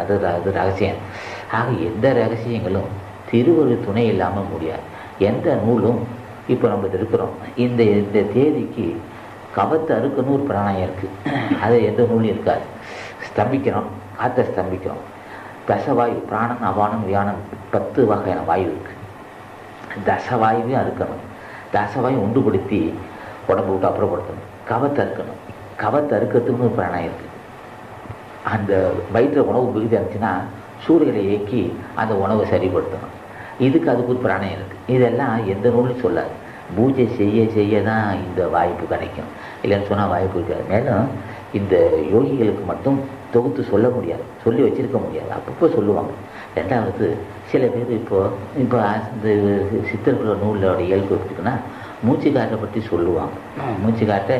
அது அது அது ரகசியம். ஆக எந்த ரகசியங்களும் திருவரு துணை இல்லாமல் முடியாது. எந்த நூலும் இப்போ நம்ம இருக்கிறோம் இந்த இந்த தேதிக்கு கவத்து அறுக்கணும் ஒரு பிராணாயம் இருக்குது அது எந்த நூலும் இருக்காது. ஸ்தம்பிக்கிறோம் காற்றை ஸ்தம்பிக்கிறோம். தசவாயு பிராணன் அவானம் வியானம் பத்து வகையான வாயு இருக்குது தசவாயுவையும் அறுக்கணும். தசவாயு உண்டுபடுத்தி உடம்பு விட்டு அப்புறப்படுத்தணும். கவத்தை அறுக்கணும். கவத்தை அறுக்கிறதுக்குன்னு ஒரு பிராணாயம் இருக்குது அந்த வயிற்றில் உணவு விகுதி இருந்துச்சுன்னா சூரியனை இயக்கி அந்த உணவை சரிப்படுத்தணும். இதுக்கு அதுக்கு ஒரு பிராணம் இருக்குது இதெல்லாம் எந்த நூலும் சொல்லாது. பூஜை செய்ய செய்ய தான் இந்த வாய்ப்பு கிடைக்கும். இல்லைன்னு சொன்னால் வாய்ப்பு இருக்காது. மேலும் இந்த யோகிகளுக்கு மட்டும் தொகுத்து சொல்ல முடியாது. சொல்லி வச்சிருக்க முடியாது. அப்பப்போ சொல்லுவாங்க. ரெண்டாவது சில பேர் இப்போ இப்போ இந்த சித்தர்களோட நூலோட இயல்பு எடுத்துக்கினா மூச்சு காற்றை பற்றி சொல்லுவாங்க. மூச்சு காற்றை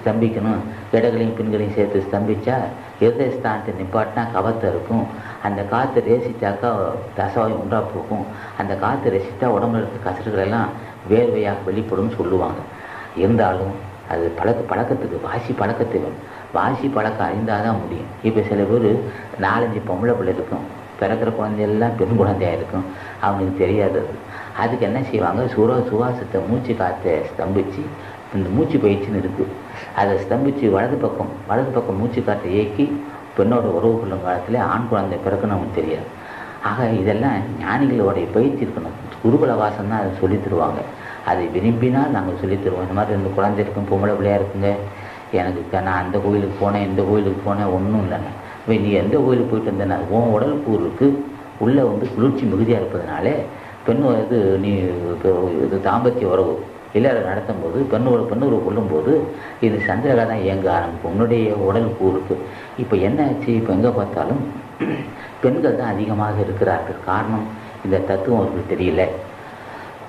ஸ்தம்பிக்கணும். இடங்களையும் பின்களையும் சேர்த்து ஸ்தம்பிச்சா இருதயஸ்தானத்தை நிப்பாட்டினா கவத்தை இருக்கும். அந்த காற்று ரேசித்தாக்கா தசவாயம் உண்டா போகும். அந்த காற்று ரசித்தா உடம்புல இருக்க கசடுகள் எல்லாம் வேர்வையாக வெளிப்படும்னு சொல்லுவாங்க. இருந்தாலும் அது பழக்க பழக்கத்துக்கு வாசி பழக்கத்துக்கு வாசி பழக்கம் அறிந்தால் தான் முடியும். இப்போ சில பேர் நாலஞ்சு பொம்பளை பிள்ளை இருக்கும். பிறக்கிற குழந்தையெல்லாம் பெண் குழந்தையாக இருக்கும். அவங்களுக்கு தெரியாது அது. அதுக்கு என்ன செய்வாங்க? சுர சுவாசத்தை மூச்சு காற்றை ஸ்தம்பித்து இந்த மூச்சு பயிற்சின்னு இருக்குது அதை ஸ்தம்பிச்சு வலது பக்கம் வலது பக்கம் மூச்சு காற்றை இயக்கி பெண்ணோட உறவு கொள்ளும் காலத்தில் ஆண் குழந்தை பிறகு நமக்கு தெரியாது. ஆக இதெல்லாம் ஞானிகளோடைய பயிற்சி இருக்கணும். குருகுல வாசம் தான் அதை சொல்லி தருவாங்க. அதை விரும்பினால் நாங்கள் சொல்லித் தருவோம். இந்த மாதிரி ரெண்டு குழந்தை இருக்கும் பொம்பளை பிள்ளையா இருக்குங்க. எனக்கு நான் அந்த கோயிலுக்கு போனேன் இந்த கோயிலுக்கு போனேன் ஒன்றும் இல்லைண்ணே இப்போ நீ எந்த கோயிலுக்கு போயிட்டு வந்தேன்னா உன் உடல் கூறுக்கு உள்ளே வந்து குளிர்ச்சி மிகுதியாக இருப்பதனாலே பெண் இது நீ இது தாம்பத்திய உறவு. இல்லை நடத்தும் போது பெண்ணோட பெண்ணுறவு கொள்ளும்போது இது சந்திரகா தான் இயங்க ஆரம்பிக்கும். உன்னுடைய உடல் கூறுக்கு. இப்போ என்ன ஆச்சு? இப்போ எங்கே பார்த்தாலும் பெண்கள் தான் அதிகமாக இருக்கிறார்கள். காரணம் இந்த தத்துவம் அவருக்கு தெரியல.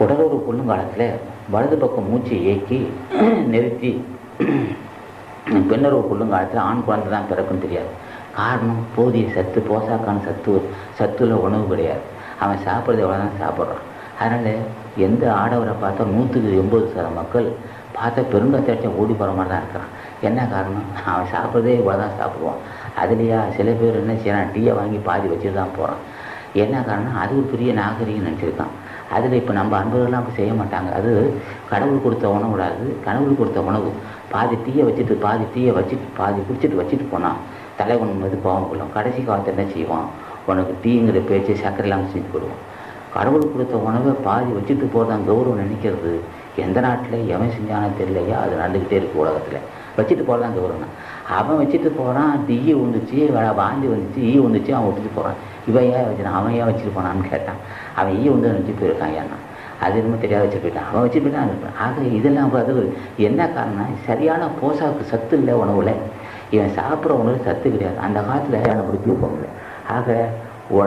உடலுறவு கொள்ளும் காலத்தில் வலது பக்கம் மூச்சை இயக்கி நிறுத்தி பெண்ணுறவு கொள்ளும் காலத்தில் ஆண் குழந்தை தான் பிறக்கும் தெரியாது. காரணம் போதிய சத்து போசாக்கான சத்து சத்துல உணவு கிடையாது. அவன் சாப்பிட்றது எவ்வளோ தான் சாப்பிட்றான். அதனால் எந்த ஆடவரை பார்த்தா நூற்றுக்கு எண்பது சத மக்கள் பார்த்தா பெருங்கத்தாச்சும் ஓடி போகிற மாதிரி தான் இருக்கிறான். என்ன காரணம்? அவன் சாப்பிட்றதே இவ்வளோ தான் சாப்பிடுவான். அதுலேயா சில பேர் என்ன செய்யறான்? டீயை வாங்கி பாதி வச்சுட்டு தான் போகிறான் என்ன காரணம் அது ஒரு பெரிய நாகரிகம் நினச்சிருக்கான். அதில் இப்போ நம்ம அன்பர்கள்லாம் அப்படி செய்ய மாட்டாங்க. அது கடவுள் கொடுத்த உணவு விடாது. கடவுள் கொடுத்த உணவு. பாதி டீயை வச்சுட்டு பாதி டீயை வச்சுட்டு பாதி குடிச்சிட்டு வச்சுட்டு போனான் தலைவன் மீது கோவம் கொள்ளும். கடைசி காலத்தில் என்ன செய்வான்? உனக்கு டீங்கிற பேச்சு சர்க்கரை இல்லாமல் செஞ்சு கொடுவோம் கடவுள் கொடுத்த உணவை பாதி வச்சுட்டு போகிறதான் கௌரவம் நினைக்கிறது. எந்த நாட்டில் எவன் செஞ்சானோ தெரியலையா அது நடந்துக்கிட்டே இருக்கு உலகத்தில். வச்சுட்டு போகிறதான் கௌரவம் அவன் வச்சுட்டு போகிறான் டீயை வந்துச்சு வா- வாந்தி வந்துச்சு ஈ வந்துச்சு அவன் விட்டுட்டு போகிறான் இவன் ஏன் வச்சுனா அவன் ஏன் வச்சுட்டு போனான்னு கேட்டான். அவன் ஈ வந்து வச்சு போயிருக்கான் ஏன்னா. அது என்னமோ தெரியாத வச்சு போயிட்டான். அவன் வச்சு போயிட்டான் ஆக இதெல்லாம் அது என்ன காரணம் சரியான போசாக்கு சத்து இல்லை உணவில். இவன் சாப்பிட்ற உணவு சத்து கிடையாது. அந்த காலத்தில் அப்படி தூக்கம் ஆக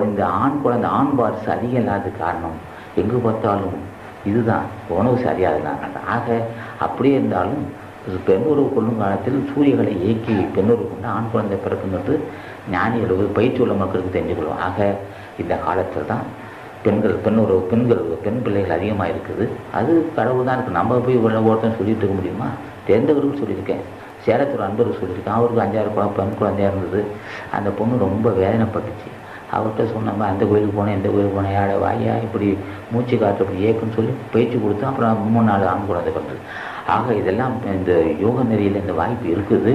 இந்த ஆண் குழந்தை ஆண் பார்ஸ் அதிகம் இல்லாத காரணம். எங்கே பார்த்தாலும் இதுதான். உணவு சரியாதனால ஆக அப்படியே இருந்தாலும் பெண்ணுறவு கொள்ளும் காலத்தில் சூரியகளை இயக்கி பெண்ணுறவு கொண்டு ஆண் குழந்தை பிறக்குங்கிறது ஞானிகளுக்கு பயிற்சி உள்ள மக்களுக்கு தெரிஞ்சுக்கொள்ளும். ஆக இந்த காலத்தில் தான் பெண்கள் பெண்ணுறவு பெண்கள் பெண் பிள்ளைகள் அதிகமாக இருக்குது. அது கடவுள் தான் இருக்குது நம்ம போய் உள்ள ஒருத்தன் சொல்லிட்டு இருக்க முடியுமா? தெரிந்தவர்களுக்கு சொல்லியிருக்கேன். சேலத்தூர் அன்பருக்கு சொல்லியிருக்கேன். அவருக்கு அஞ்சாறு குழந்தை பெண் குழந்தையா இருந்தது. அந்த பொண்ணு ரொம்ப வேதனைப்பட்டுச்சு. அவர்கிட்ட சொன்னோம் அந்த கோயிலுக்கு போனேன் இந்த கோயிலுக்கு போனேன். யாட வாயா இப்படி மூச்சு காற்று இப்படி ஏக்குன்னு சொல்லி பேச்சு கொடுத்து அப்புறம் மூணு நாள் ஆண் குழந்தை பிறந்தது ஆக இதெல்லாம் இந்த யோக நெறியில் இந்த வாய்ப்பு இருக்குது.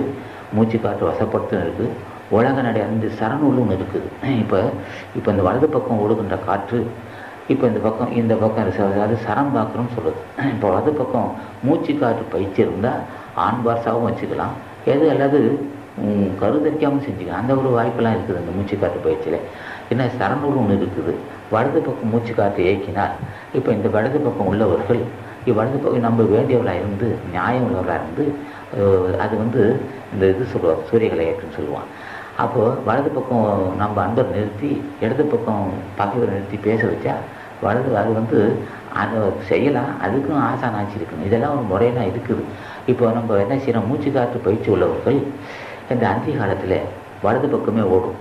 மூச்சு காற்று வசப்படுத்தும் இருக்குது உலக நடை அந்த சரணூலும் ஒன்று இருக்குது. இப்போ இப்போ இந்த வலது பக்கம் ஓடுகின்ற காற்று இப்போ இந்த பக்கம் இந்த பக்கம் அதாவது சரம் பார்க்குறோம்னு சொல்லுது இப்போ வலது பக்கம் மூச்சு காற்று பயிற்சி இருந்தால் ஆண் பார்சாவும் வச்சுக்கலாம். எது அல்லது கருதரிக்காமல் செஞ்சுக்கலாம் அந்த ஒரு வாய்ப்பெல்லாம் இருக்குது இந்த மூச்சு காற்று பயிற்சியில். என்ன சரணூல் ஒன்று இருக்குது. வலது பக்கம் மூச்சு காற்று இயக்கினால் இப்போ இந்த வலது பக்கம் உள்ளவர்கள் வலது பக்கம் நம்ம வேண்டியவர்களாக இருந்து நியாயம் உள்ளவர்களாக இருந்து அது வந்து இந்த இது சொல்லுவார் சூரியகலை ஏற்றுன்னு சொல்லுவான் அப்போது வலது பக்கம் நம்ம அன்பர் நிறுத்தி இடது பக்கம் பகைவரை நிறுத்தி பேச வச்சா வலது அது வந்து அதை செய்யலாம் அதுக்கும் ஆசானாச்சு இருக்கணும். இதெல்லாம் ஒரு முறையெல்லாம் இருக்குது. இப்போ நம்ம என்ன செய்யறோம் மூச்சு காற்று பயிற்சி உள்ளவர்கள் இந்த அந்தி காலத்தில் வலது பக்கமே ஓடும்.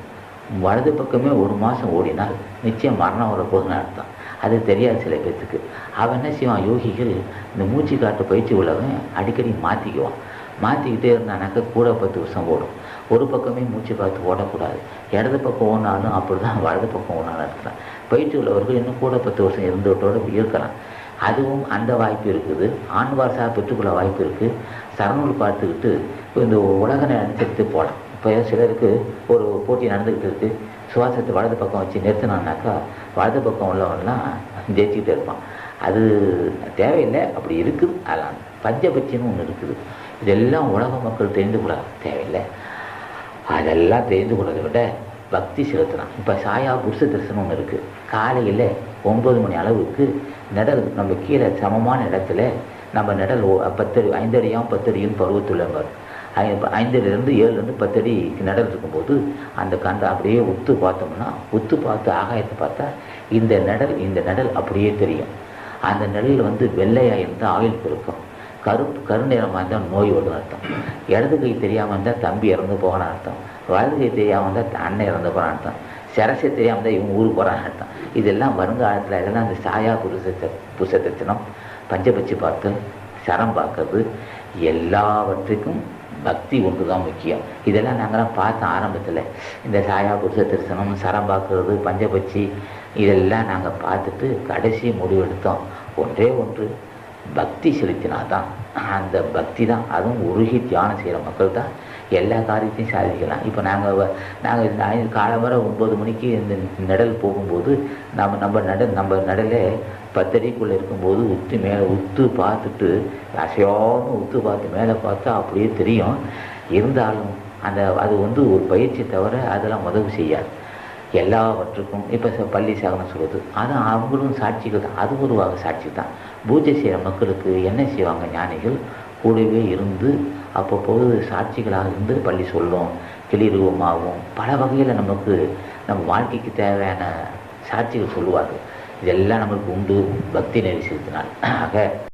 வலது பக்கமே ஒரு மாதம் ஓடினால் நிச்சயம் மரணம் வரப்போகுதுன்னு அர்த்தம். அது தெரியாது சில பேர்த்துக்கு. அவன் என்ன செய்வான்? யோகிகள் இந்த மூச்சு காட்டு பயிற்சி உள்ளவன் அடிக்கடி மாற்றிக்குவான் மாற்றிக்கிட்டே இருந்தானாக்கா கூட பத்து வருஷம் ஓடும். ஒரு பக்கமே மூச்சு பார்த்து ஓடக்கூடாது. இடது பக்கம் ஓடினாலும் அப்படி தான் வலது பக்கம் ஓடினாலும் இருக்கலாம் பயிற்சி உள்ளவர்கள் இன்னும் கூட பத்து வருஷம் இருந்தோட்டோடு இருக்கலாம். அதுவும் அந்த வாய்ப்பு இருக்குது. ஆண் வாரிசாக பெற்றுக்கொள்ள வாய்ப்பு இருக்குது சரணூல் பார்த்துக்கிட்டு இந்த உலக நினைச்சிட்டு போகலாம் இப்போ சிலருக்கு ஒரு போட்டி நடந்துக்கிட்டு இருக்குது சுவாசத்தை வலது பக்கம் வச்சு நிறுத்தினான்னாக்கா வலது பக்கம் உள்ளவன்லாம் ஜெயிச்சுக்கிட்டே இருப்பான். அது தேவையில்லை. அப்படி இருக்குது. அதெல்லாம் பஞ்சபட்சம்னு ஒன்று இருக்குது. இதெல்லாம் உலக மக்கள் தெரிந்து கொள்ள தேவையில்லை. அதெல்லாம் தெரிந்து கொள்ளதை விட பக்தி செலுத்தலாம். இப்போ சாயா புருஷ தரிசனம் ஒன்று இருக்குது காலையில் ஒம்பது மணி அளவுக்கு நிழல் நம்ம கீழே சமமான இடத்துல நம்ம நிழல் ஓ- பத்தடி ஐந்தடியும் பத்தடியும் பருவத்துள்ளவர் ஐந்தடியிலேருந்து ஏழுலேருந்து பத்தடி நிழல் இருக்கும்போது அந்த கண்டை அப்படியே உத்து பார்த்தோம்னா உத்து பார்த்து ஆகாயத்தை பார்த்தா இந்த நிழல் இந்த நிழல் அப்படியே தெரியும். அந்த நிழல் வந்து வெள்ளையாக இருந்தால் ஆயுள் பெருக்கும். கருப்பு கருநிறமாக இருந்தால் நோய் வரும்னு அர்த்தம். இடது கை தெரியாமல் இருந்தால் தம்பி இறந்து போகணும் அர்த்தம். வலது கை தெரியாமல் இருந்தால் அண்ணன் இறந்து போகிறான் அர்த்தம். சரசை தெரியாமல் தான் இவங்க ஊருக்கு போகிறான்னு இதெல்லாம் வருங்காலத்தில் இதெல்லாம் இந்த சாயா புருஷ புருஷத்தனம் தரிசனம் பஞ்சபட்சி பார்த்து சரம் பார்க்கறது எல்லாவற்றுக்கும் பக்தி ஒன்று தான் முக்கியம். இதெல்லாம் நாங்களாம் பார்த்தோம் ஆரம்பத்தில் இந்த சாயா புருஷ தரிசனம் சரம் பார்க்கறது பஞ்சபட்சி இதெல்லாம் நாங்கள் பார்த்துட்டு கடைசி முடிவெடுத்தோம் ஒன்றே ஒன்று பக்தி செலுத்தினா தான் அந்த பக்தி தான் அதுவும் உருகி தியானம் செய்கிற மக்கள் தான் எல்லா காரியத்தையும் சாதிக்கலாம். இப்போ நாங்கள் நாங்கள் காலம்பர ஒம்பது மணிக்கு இந்த நடல் போகும்போது நம்ம நம்ம நட நம்ம நடலை பத்தடிக்குள்ளே இருக்கும்போது உத்து மேலே உத்து பார்த்துட்டு அசையாமல் உத்து பார்த்து மேலே பார்த்தா அப்படியே தெரியும். இருந்தாலும் அந்த அது வந்து ஒரு பயிற்சி தவிர அதெல்லாம் உதவி செய்யாது. எல்லாவற்றுக்கும் இப்போ ச- பள்ளி சகனம் சொல்லுது அது அவங்களும் சாட்சிகள் தான். அது ஒரு சாட்சி தான். பூஜை செய்கிற மக்களுக்கு என்ன செய்வாங்க ஞானிகள்? கூடவே இருந்து அப்பப்போது சாட்சிகளாக இருந்து பள்ளி சொல்லும் கிளிரூபமாகவும் பல வகையில் நமக்கு நம்ம வாழ்க்கைக்கு தேவையான சாட்சிகள் சொல்லுவார்கள். இதெல்லாம் நம்மளுக்கு உண்டு பக்தி நெறி செலுத்தினால் ஆக